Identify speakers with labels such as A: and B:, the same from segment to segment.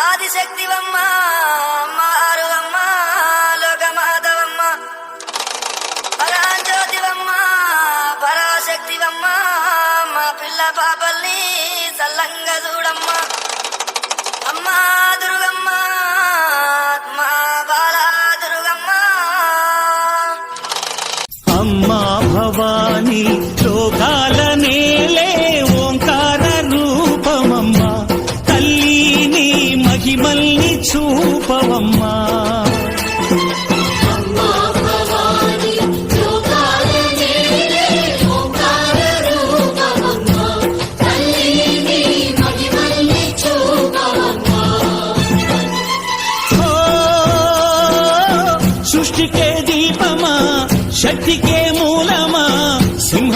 A: ఆదిశక్తివమ్మ మారువమ్మ లోకమాధవమ్మ. పరాజ్యోతివమ్మ పరాశక్తివమ్మ మా పిల్ల పాపల్ని చల్లంగా చూడమ్మ. అమ్మా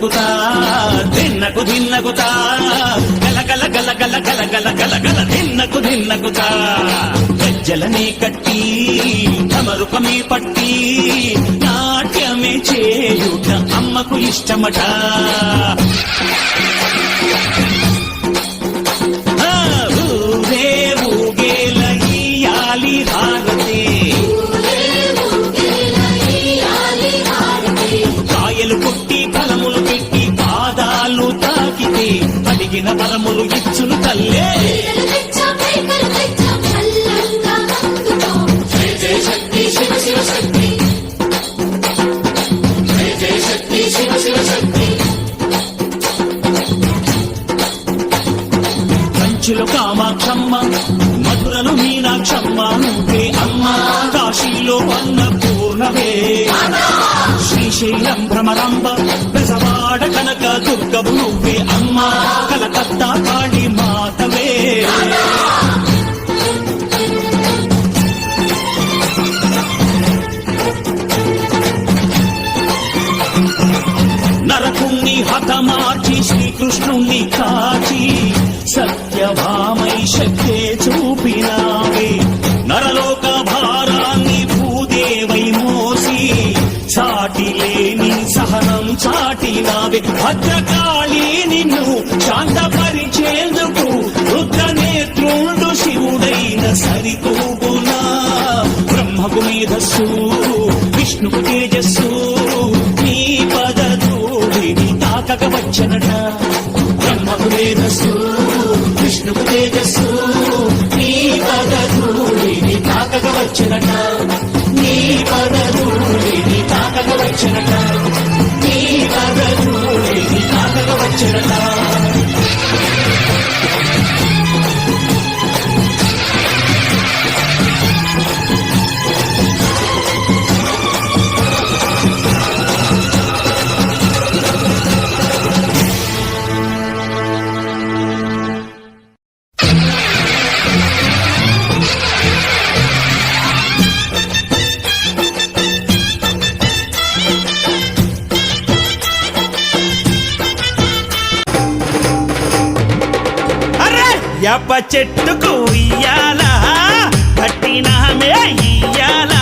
B: తిన్నగుతా తిన్నకు తిన్నగుతా గల గల గలగల గలగల తిన్నకు తిన్నగుతా గజ్జలనే కట్టి తమరుపమే పట్టి నాట్యమే చేయుట అమ్మకు ఇష్టమట. శ్రీశైలం భ్రమరాంబ బెజవాడ కనక దుర్గవు నువ్వే అమ్మ కలకత్తా కాళీ మాతవే నరకుణ్ణి హతమార్చి శ్రీకృష్ణుణ్ణి కాచి సత్యభామై శక్తే చూపినావే. నరలోక భా భద్రకాళి నిన్ను శాంతపరిచేందుకు రుద్ర నేత్రుండు శివుడైన సరితూగునా బ్రహ్మకు మేధస్సు విష్ణుకు తేజస్సు నీ పదధూళిని తాకక వచ్చనట బ్రహ్మకు మేధస్సు విష్ణుకు తేజస్సు నీ పదధూళిని తాకక వచ్చనట
C: ఎప్ప చెట్టుకు ఇయ్యాల? పట్టినామే ఇయ్యాల?